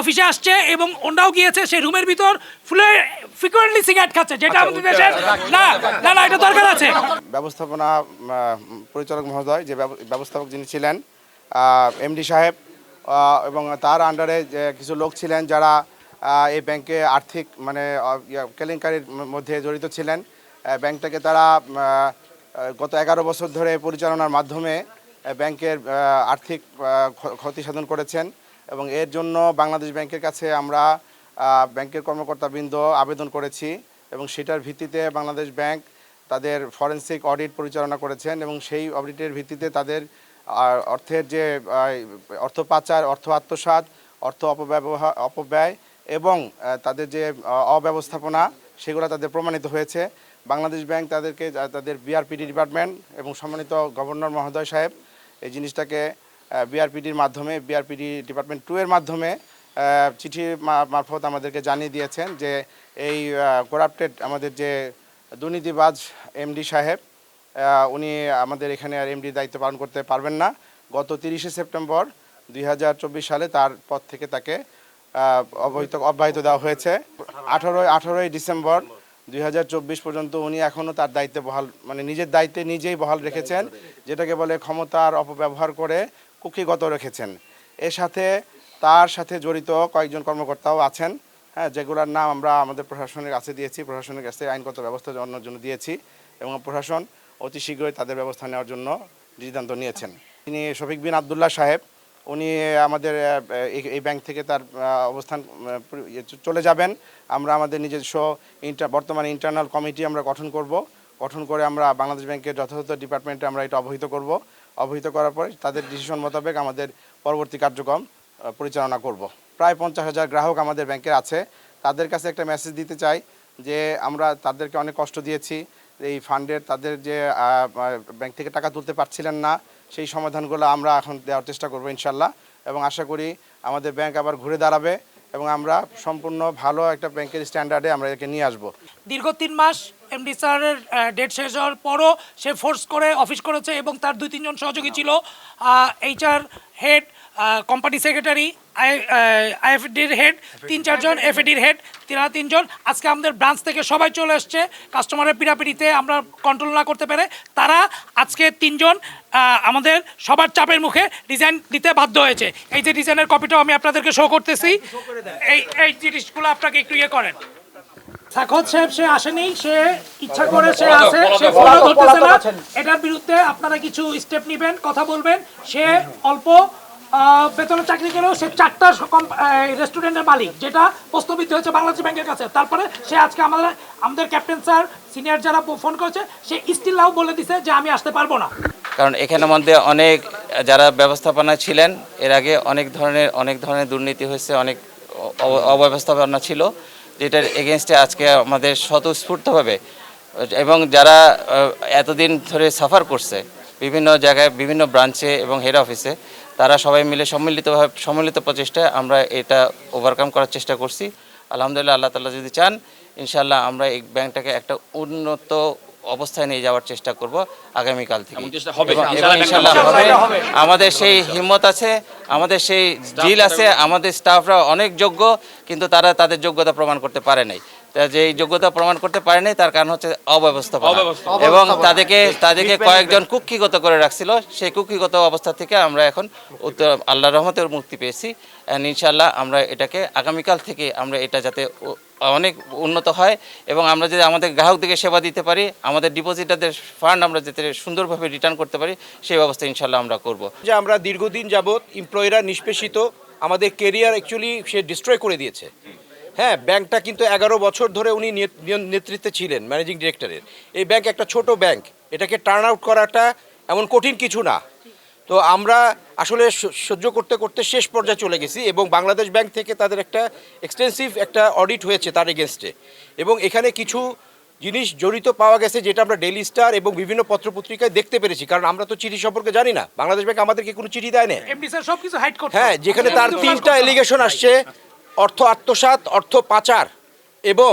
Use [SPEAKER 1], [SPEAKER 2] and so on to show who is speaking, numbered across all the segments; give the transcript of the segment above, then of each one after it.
[SPEAKER 1] অফিসে আসছে এবং ওনারাও গিয়েছে সেই রুমের ভিতর ফুলে ফ্রিকোয়েন্টলি সিগারেট খাচ্ছে যেটা আমাদের দেশের না না না এটা দরকার আছে।
[SPEAKER 2] ব্যবস্থাপনা পরিচালক মহোদয় যে ব্যবস্থাপক যিনি ছিলেন এমডি সাহেব এবং তার আন্ডারে যে কিছু লোক ছিলেন যারা এই ব্যাংকে আর্থিক মানে কেলেঙ্কারির মধ্যে জড়িত ছিলেন ব্যাংকটাকে তারা গত এগারো বছর ধরে পরিচালনার মাধ্যমে ব্যাংকের আর্থিক ক্ষতি সাধন করেছেন। এবং এর জন্য বাংলাদেশ ব্যাংকের কাছে আমরা ব্যাংকের কর্মকর্তাবৃন্দ আবেদন করেছি এবং সেটার ভিত্তিতে বাংলাদেশ ব্যাংক তাদের ফরেন্সিক অডিট পরিচালনা করেছেন এবং সেই অডিটের ভিত্তিতে তাদের অর্থের যে অর্থ পাচার, অর্থ আত্মসাৎ, অর্থ অপব্যবহার অপব্যয় এবং তাদের যে অব্যবস্থাপনা সেগুলো তাদের প্রমাণিত হয়েছে। বাংলাদেশ ব্যাংক তাদেরকে তাদের বিআরপিডি ডিপার্টমেন্ট এবং সম্মানিত গভর্নর মহোদয় সাহেব এই জিনিসটাকে বিআরপিডির মাধ্যমে বিআরপিডি ডিপার্টমেন্ট টু এর মাধ্যমে আহ, চিঠি মারফত আমাদেরকে জানিয়ে দিয়েছেন যে এই করাপ্টেড আমাদের যে দুর্নীতিবাজ এমডি সাহেব উনি আমাদের এখানে আর এমডি দায়িত্ব পালন করতে পারবেন না। গত তিরিশে সেপ্টেম্বর দুই হাজার চব্বিশ সালে তার পদ থেকে তাকে অবহিত অব্যাহত দেওয়া হয়েছে। আঠারোই আঠারোই ডিসেম্বর দুই হাজার চব্বিশ পর্যন্ত উনি এখনও তার দায়িত্বে বহাল মানে নিজের দায়িত্বে নিজেই বহাল রেখেছেন যেটাকে বলে ক্ষমতার অপব্যবহার করে কুক্ষিগত রেখেছেন। এর সাথে, তার সাথে জড়িত কয়েকজন কর্মকর্তাও আছেন। হ্যাঁ যেগুলোর নাম আমরা আমাদের প্রশাসনের কাছে দিয়েছি। প্রশাসনের কাছে আইনগত ব্যবস্থা নেওয়ার জন্য দিয়েছি এবং প্রশাসন অতি শীঘ্রই তাদের ব্যবস্থা নেওয়ার জন্য সিদ্ধান্ত নিয়েছেন। তিনি শফিক বিন আবদুল্লাহ সাহেব, উনি আমাদের এই- ব্যাংক থেকে তার অবস্থান চলে যাবেন। আমরা আমাদের নিজস্ব ইন্টার, বর্তমানে ইন্টারনাল কমিটি আমরা গঠন করব। গঠন করে আমরা বাংলাদেশ ব্যাংকের যথাযথ ডিপার্টমেন্টে আমরা এটা অবহিত করব। অবহিত করার পরে তাদের ডিসিশন মোতাবেক আমাদের পরবর্তী কার্যক্রম পরিচালনা করব। প্রায় পঞ্চাশ হাজার গ্রাহক আমাদের ব্যাংকের আছে। তাদের কাছে একটা মেসেজ দিতে চাই যে, আমরা তাদেরকে অনেক কষ্ট দিয়েছি। এই ফান্ডের তাদের যে ব্যাংক থেকে টাকা তুলতে পারছিলেন না, সেই সমাধানগুলো আমরা এখন দেওয়ার চেষ্টা করব ইনশাল্লাহ এবং আশা করি আমাদের ব্যাংক আবার ঘুরে দাঁড়াবে। এবং আমরা সম্পূর্ণ ভালো একটা ব্যাংকের স্ট্যান্ডার্ডে আমরা একে নিয়ে আসব।
[SPEAKER 1] দীর্ঘ তিন মাস এমডি স্যারের ডেট শেষ হওয়ার পরও সে ফোর্স করে অফিস করেছে এবং তার দুই তিনজন সহযোগী ছিল। এইচআর হেড কোম্পানি সেক্রেটারি আইএফডির হেড তিন চারজন এফএডির হেড তিনা তিনজন। আজকে আমাদের ব্রাঞ্চ থেকে সবাই চলে এসছে। কাস্টমারের পিড়াপিড়িতে আমরা কন্ট্রোল না করতে পেরে তারা আজকে তিনজন আমাদের সবার চাপের মুখে ডিজাইন দিতে বাধ্য হয়েছে। এই যে ডিজাইনের কপিটাও আমি আপনাদেরকে শো করতেছি। এই এই জিনিসগুলো আপনাকে একটু ইয়ে করেন। সাখত সাহেব সে আসেনি সে ইচ্ছা করে সে আছে সে ফলো ধরতেছে না। এটার বিরুদ্ধে আপনারা কিছু স্টেপ নেবেন কথা বলবেন। সে অল্প বেতনে চাকরি করেও সে চারটা রেস্টুরেন্টের মালিক, যেটা প্রস্তাবিত হয়েছে বাংলাদেশ ব্যাংকের কাছে। তারপরে সে আজকে আমাদের আমাদের ক্যাপ্টেন স্যার সিনিয়র যারা ফোন করেছে, সে স্টিল নাও বলে দিছে যে আমি আসতে পারব না।
[SPEAKER 3] কারণ এখানের মধ্যে অনেক, যারা ব্যবস্থাপনা ছিলেন, এর আগে অনেক ধরনের অনেক ধরনের দুর্নীতি হয়েছে, অনেক অব্যবস্থাপনা ছিল, যেটার এগেনস্টে আজকে আমাদের স্বতঃস্ফূর্তভাবে, এবং যারা এতদিন ধরে সাফার করছে বিভিন্ন জায়গায় বিভিন্ন ব্রাঞ্চে এবং হেড অফিসে তারা সবাই মিলে সম্মিলিতভাবে সম্মিলিত প্রচেষ্টায় আমরা এটা ওভারকাম করার চেষ্টা করছি। আলহামদুলিল্লাহ আল্লাহ তালা যদি চান ইনশাল্লাহ আমরা এই ব্যাংকটাকে একটা উন্নত অবস্থায় নিয়ে যাওয়ার চেষ্টা করব আগামীকাল থেকে। আমাদের সেই হিম্মত আছে আমাদের সেই জিল আছে আমাদের স্টাফরা অনেক যোগ্য কিন্তু তারা তাদের যোগ্যতা প্রমাণ করতে পারে নাই। যে এই যোগ্যতা প্রমাণ করতে পারেনি তার কারণ হচ্ছে অব্যবস্থাপনা। এবং তাদেরকে তাদেরকে কয়েকজন কুক্ষিগত করে রাখছিল। সেই কুক্ষিগত অবস্থা থেকে আমরা এখন উত্তর আল্লাহ রহমতের মুক্তি পেয়েছি। অ্যান্ড ইনশাল্লাহ আমরা এটাকে আগামীকাল থেকে আমরা এটা যাতে অনেক উন্নত হয় এবং আমরা যদি আমাদের গ্রাহকদেরকে সেবা দিতে পারি আমাদের ডিপোজিটারদের ফান্ড আমরা যাতে সুন্দরভাবে রিটার্ন করতে পারি সেই ব্যবস্থা ইনশাল্লাহ আমরা করব।
[SPEAKER 4] যে আমরা দীর্ঘদিন যাবৎ এমপ্লয়িরা নিষ্পেষিত আমাদের কেরিয়ার অ্যাকচুয়ালি সে ডিস্ট্রয় করে দিয়েছে। হ্যাঁ ব্যাংকটা কিন্তু এগারো বছর ধরে উনি নেতৃত্বে ছিলেন ম্যানেজিং ডিরেক্টরের। এই ব্যাংক একটা ছোট ব্যাংক। এটাকে টার্ন আউট করাটা এমন কঠিন কিছু না। তো আমরা আসলে সহ্য করতে করতে শেষ পর্যায়ে চলে গেছি এবং বাংলাদেশ ব্যাংক থেকে তাদের একটা এক্সটেন্সিভ একটা অডিট হয়েছে তার এগেনস্টে এবং এখানে কিছু জিনিস জড়িত পাওয়া গেছে যেটা আমরা ডেলি স্টার এবং বিভিন্ন পত্রপত্রিকায় দেখতে পেরেছি। কারণ আমরা তো চিঠি সম্পর্কে জানি না। বাংলাদেশ ব্যাংক আমাদেরকে কোনো চিঠি দেয় না হ্যাঁ যেখানে তার তিনটা এলিগেশন আসছে। অর্থ আত্মসাৎ, অর্থ পাচার এবং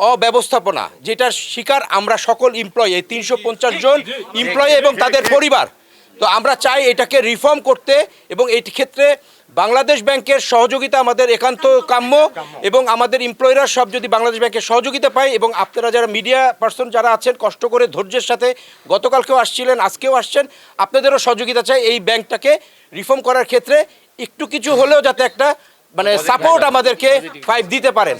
[SPEAKER 4] অব্যবস্থাপনা, যেটার শিকার আমরা সকল এমপ্লয়ি এই তিনশো পঞ্চাশ জন এমপ্লয়ি এবং তাদের পরিবার। তো আমরা চাই এটাকে রিফর্ম করতে এবং এই ক্ষেত্রে বাংলাদেশ ব্যাংকের সহযোগিতা আমাদের একান্ত কাম্য এবং আমাদের এমপ্লয়িরা সব যদি বাংলাদেশ ব্যাংকের সহযোগিতা পায় এবং আপনারা যারা মিডিয়া পার্সন যারা আছেন, কষ্ট করে ধৈর্যের সাথে গতকালকেও আসছিলেন, আজকেও আসছেন, আপনাদেরও সহযোগিতা চাই এই ব্যাংকটাকে রিফর্ম করার ক্ষেত্রে। একটু কিছু হলেও যাতে একটা মানে সাপোর্ট আমাদেরকে ফাইভ দিতে পারেন।